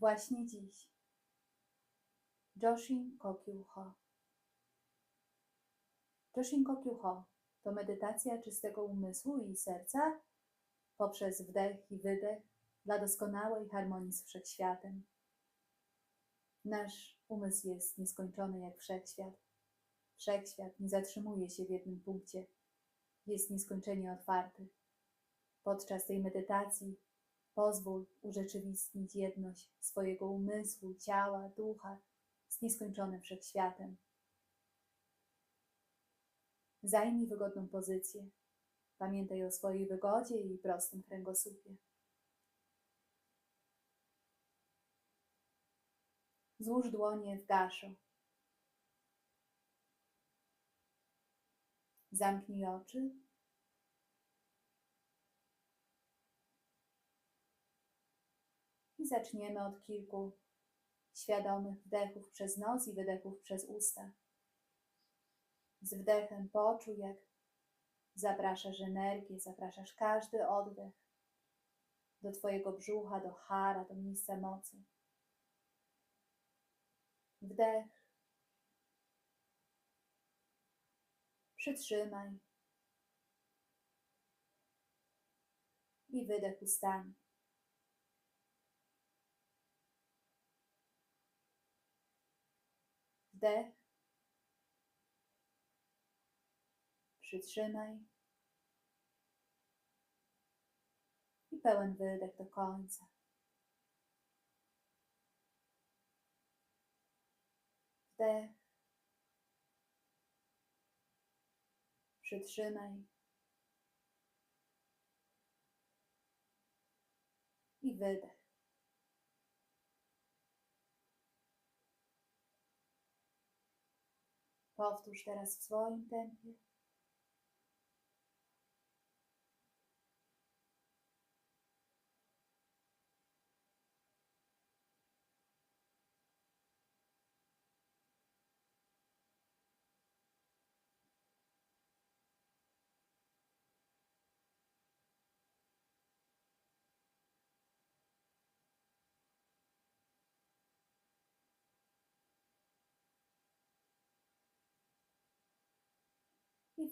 Właśnie dziś. Joshin Kokyu Ho. Joshin Kokyu Ho to medytacja czystego umysłu i serca poprzez wdech i wydech dla doskonałej harmonii z wszechświatem. Nasz umysł jest nieskończony jak wszechświat. Wszechświat nie zatrzymuje się w jednym punkcie, jest nieskończenie otwarty. Podczas tej medytacji pozwól urzeczywistnić jedność swojego umysłu, ciała, ducha z nieskończonym wszechświatem. Zajmij wygodną pozycję. Pamiętaj o swojej wygodzie i prostym kręgosłupie. Złóż dłonie w gaszo. Zamknij oczy. Zaczniemy od kilku świadomych wdechów przez nos i wydechów przez usta. Z wdechem poczuj, jak zapraszasz energię, zapraszasz każdy oddech do Twojego brzucha, do hara, do miejsca mocy. Wdech. Przytrzymaj. I wydech ustami. Wdech. Przytrzymaj. I pełen wydech do końca. Wdech. Przytrzymaj. I wydech. Powtórz teraz w swoim tempie.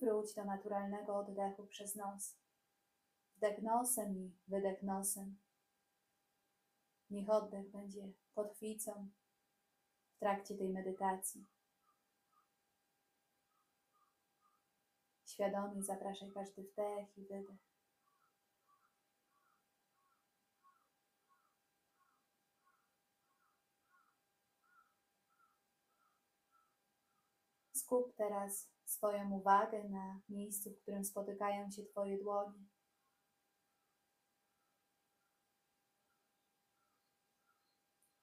Wróć do naturalnego oddechu przez nos. Wdech nosem i wydech nosem. Niech oddech będzie kotwicą w trakcie tej medytacji. Świadomie zapraszaj każdy wdech i wydech. Skup teraz swoją uwagę na miejscu, w którym spotykają się Twoje dłonie.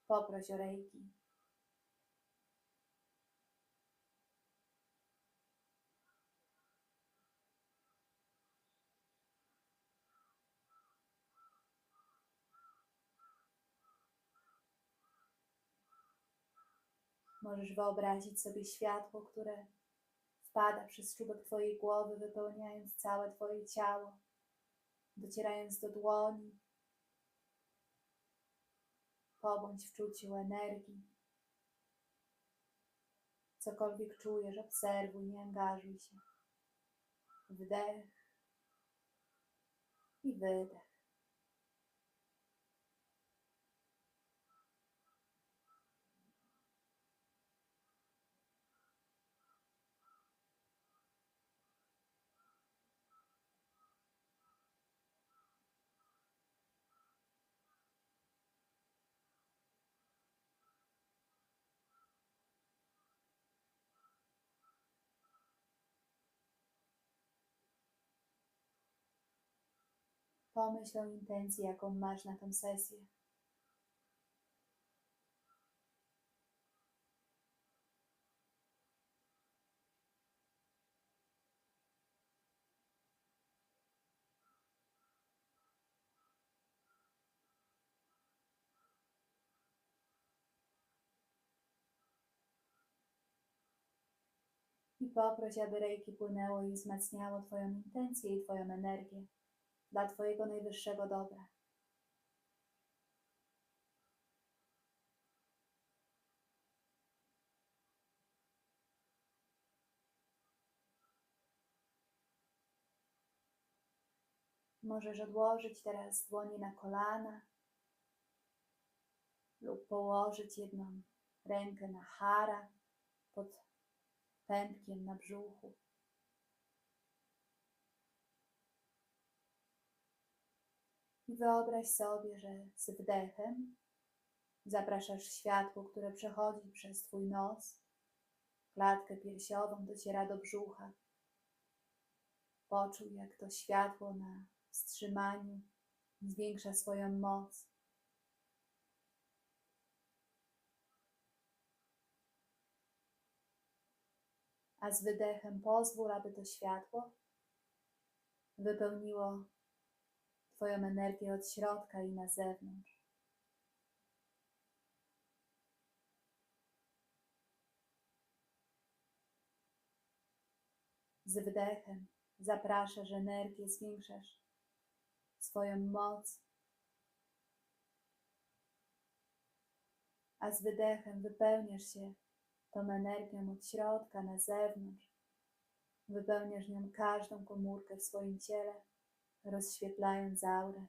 Poproś o rejki. Możesz wyobrazić sobie światło, które wpada przez czubek Twojej głowy, wypełniając całe Twoje ciało, docierając do dłoni. Pobądź w czuciu energii. Cokolwiek czujesz, obserwuj, nie angażuj się. Wdech i wydech. Pomyśl o intencji, jaką masz na tę sesję. I poproś, aby rejki płynęło i wzmacniało Twoją intencję i Twoją energię dla Twojego najwyższego dobra. Możesz odłożyć teraz dłonie na kolana lub położyć jedną rękę na hara pod pępkiem na brzuchu. Wyobraź sobie, że z wdechem zapraszasz światło, które przechodzi przez Twój nos, klatkę piersiową, dociera do brzucha. Poczuj, jak to światło na wstrzymaniu zwiększa swoją moc. A z wydechem pozwól, aby to światło wypełniło Twoją energię od środka i na zewnątrz. Z wdechem zapraszasz energię, zwiększasz swoją moc, a z wydechem wypełniasz się tą energią od środka na zewnątrz. Wypełniasz nią każdą komórkę w swoim ciele rozświetlając aurę.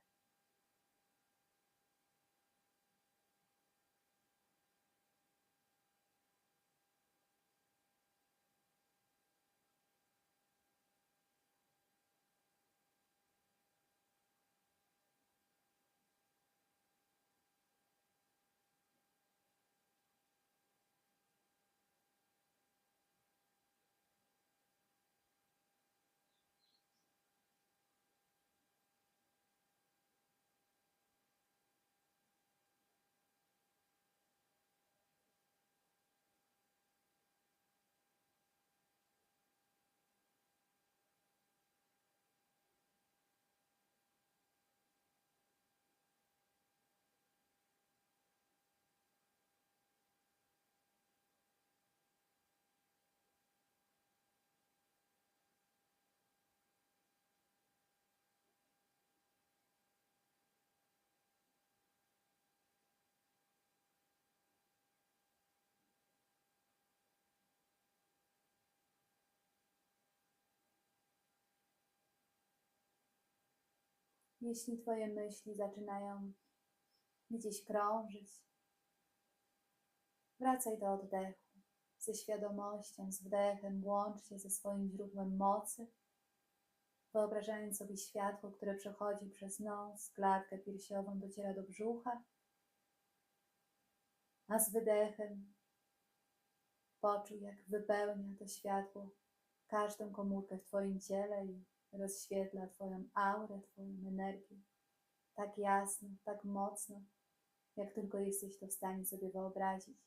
Jeśli Twoje myśli zaczynają gdzieś krążyć, wracaj do oddechu. Ze świadomością, z wdechem łącz się ze swoim źródłem mocy, wyobrażając sobie światło, które przechodzi przez nos, klatkę piersiową, dociera do brzucha, a z wydechem poczuj, jak wypełnia to światło każdą komórkę w Twoim ciele i rozświetla Twoją aurę, Twoją energię tak jasno, tak mocno, jak tylko jesteś to w stanie sobie wyobrazić.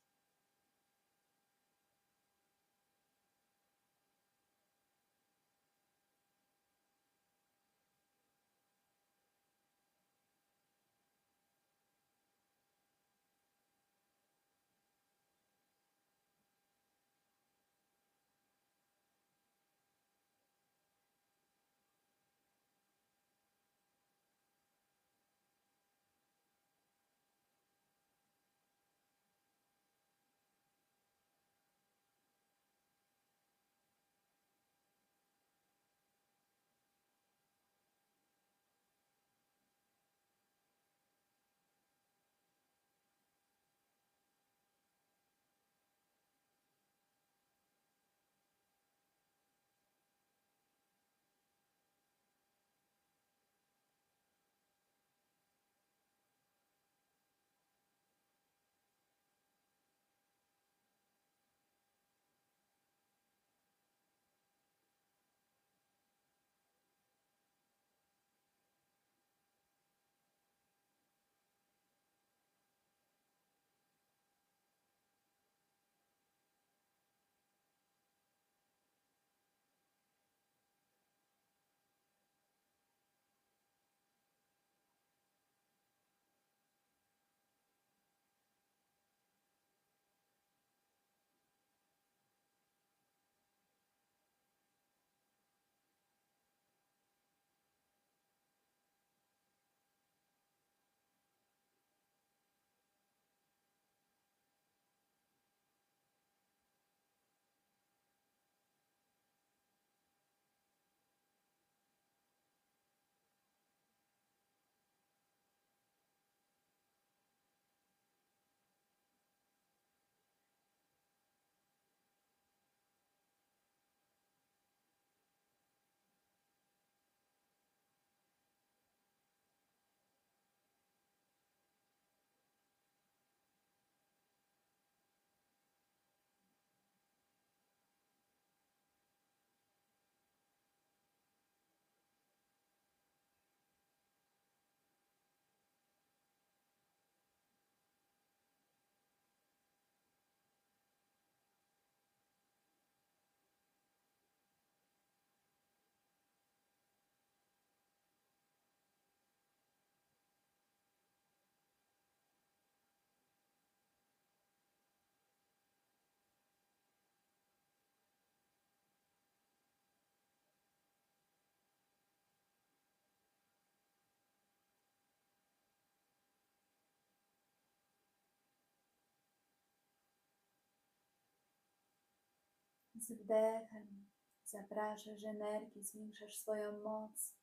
Z wdechem zapraszasz energii, zwiększasz swoją moc,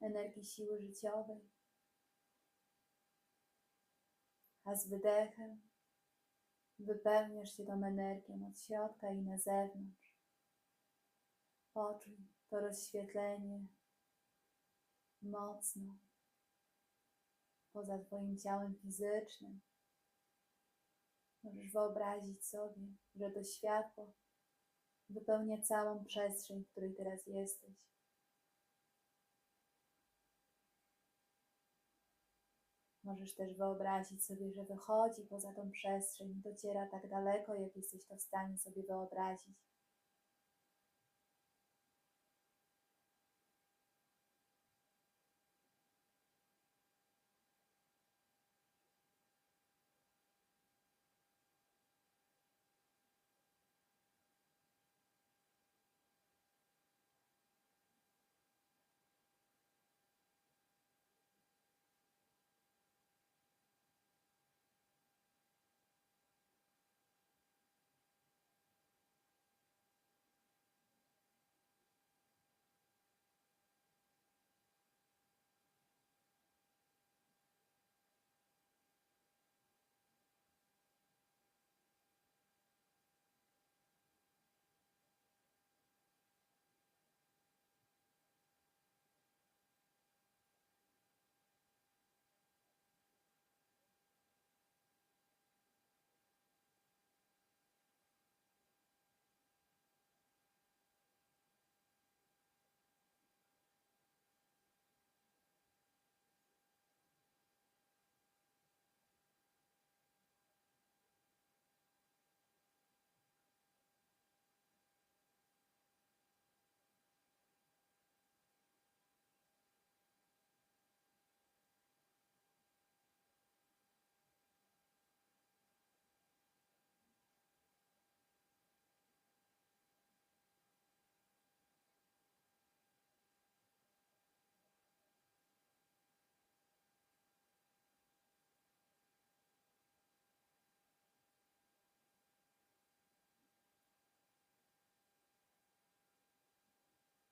energii siły życiowej. A z wydechem wypełniasz się tą energią od środka i na zewnątrz. Poczuj to rozświetlenie mocno poza Twoim ciałem fizycznym. Możesz wyobrazić sobie, że to światło wypełnia całą przestrzeń, w której teraz jesteś. Możesz też wyobrazić sobie, że wychodzi poza tą przestrzeń dociera tak daleko, jak jesteś to w stanie sobie wyobrazić.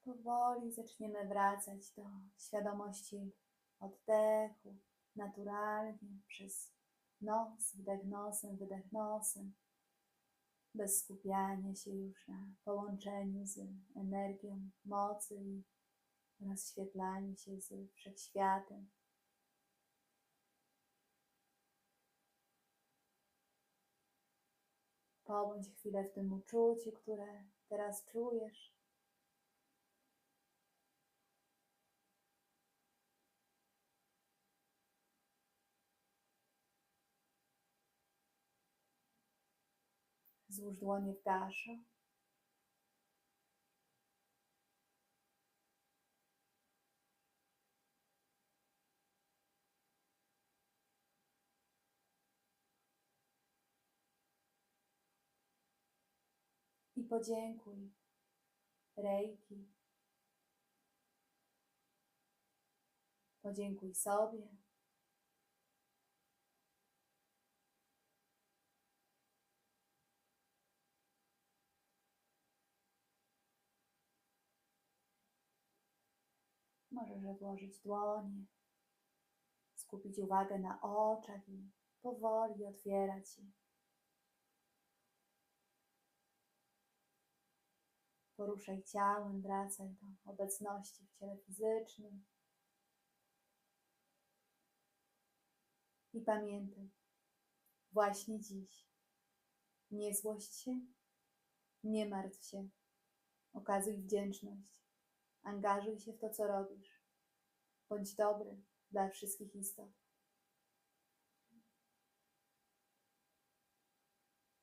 Powoli zaczniemy wracać do świadomości oddechu, naturalnie, przez nos, wdech nosem, wydech nosem, bez skupiania się już na połączeniu z energią mocy i rozświetlaniu się z wszechświatem. Pobądź chwilę w tym uczuciu, które teraz czujesz. Złóż dłonie w daszu. I podziękuj Rejki. Podziękuj sobie. Możesz włożyć dłonie, skupić uwagę na oczach i powoli otwierać je. Poruszaj ciałem, wracaj do obecności w ciele fizycznym. I pamiętaj, właśnie dziś, nie złość się, nie martw się, okazuj wdzięczność, angażuj się w to, co robisz. Bądź dobry dla wszystkich istot.